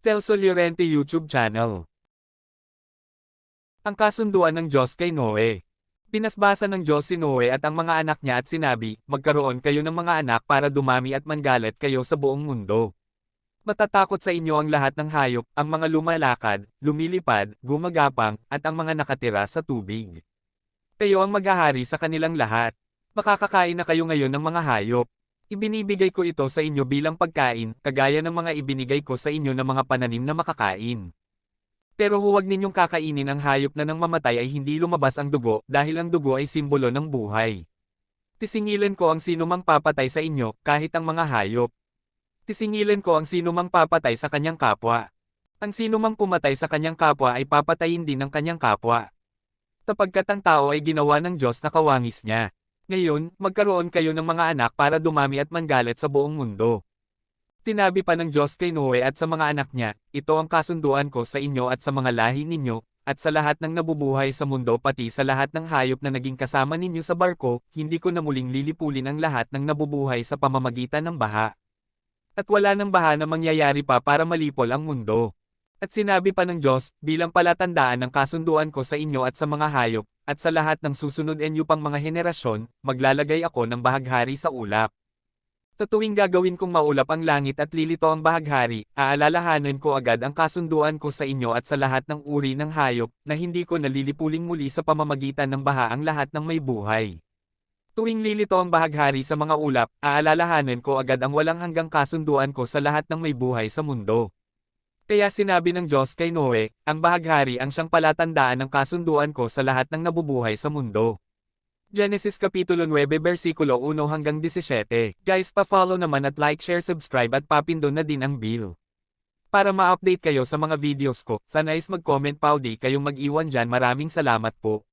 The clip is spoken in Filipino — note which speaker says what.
Speaker 1: Telso Llorente YouTube channel. Ang kasunduan ng Diyos kay Noe. Pinasbasa ng Diyos si Noe at ang mga anak niya at sinabi, magkaroon kayo ng mga anak para dumami at manggalit kayo sa buong mundo. Matatakot sa inyo ang lahat ng hayop, ang mga lumalakad, lumilipad, gumagapang, at ang mga nakatira sa tubig. Kayo ang maghahari sa kanilang lahat. Makakakain na kayo ngayon ng mga hayop. Ibinibigay ko ito sa inyo bilang pagkain, kagaya ng mga ibinigay ko sa inyo ng mga pananim na makakain. Pero huwag ninyong kakainin ang hayop na nang mamatay ay hindi lumabas ang dugo dahil ang dugo ay simbolo ng buhay. Tisingilan ko ang sino mang papatay sa inyo, kahit ang mga hayop. Tisingilan ko ang sino mang papatay sa kanyang kapwa. Ang sino mang pumatay sa kanyang kapwa ay papatayin din ng kanyang kapwa. Tapagkat ang tao ay ginawa ng Diyos na kawangis niya. Ngayon, magkaroon kayo ng mga anak para dumami at manggalit sa buong mundo. Tinabi pa ng Diyos kay Noe at sa mga anak niya, ito ang kasunduan ko sa inyo at sa mga lahi ninyo, at sa lahat ng nabubuhay sa mundo pati sa lahat ng hayop na naging kasama ninyo sa barko, hindi ko na muling lilipulin ang lahat ng nabubuhay sa pamamagitan ng baha. At wala ng baha na mangyayari pa para malipol ang mundo. At sinabi pa ng Diyos, bilang palatandaan ng kasunduan ko sa inyo at sa mga hayop, at sa lahat ng susunod enyo pang mga henerasyon, maglalagay ako ng bahaghari sa ulap. Tatuwing gagawin kong maulap ang langit at lilito ang bahaghari, aalalahanan ko agad ang kasunduan ko sa inyo at sa lahat ng uri ng hayop, na hindi ko nalilipuling muli sa pamamagitan ng baha ang lahat ng may buhay. Tuwing lilito ang bahaghari sa mga ulap, aalalahanan ko agad ang walang hanggang kasunduan ko sa lahat ng may buhay sa mundo. Kaya sinabi ng Diyos kay Noe, ang bahaghari ang siyang palatandaan ng kasunduan ko sa lahat ng nabubuhay sa mundo. Genesis Kapitulo 9 versikulo 1 hanggang 17. Guys pa-follow naman at like share subscribe at papindon na din ang bell. Para ma-update kayo sa mga videos ko, sana is mag-comment pa o di kayong mag-iwan dyan maraming salamat po.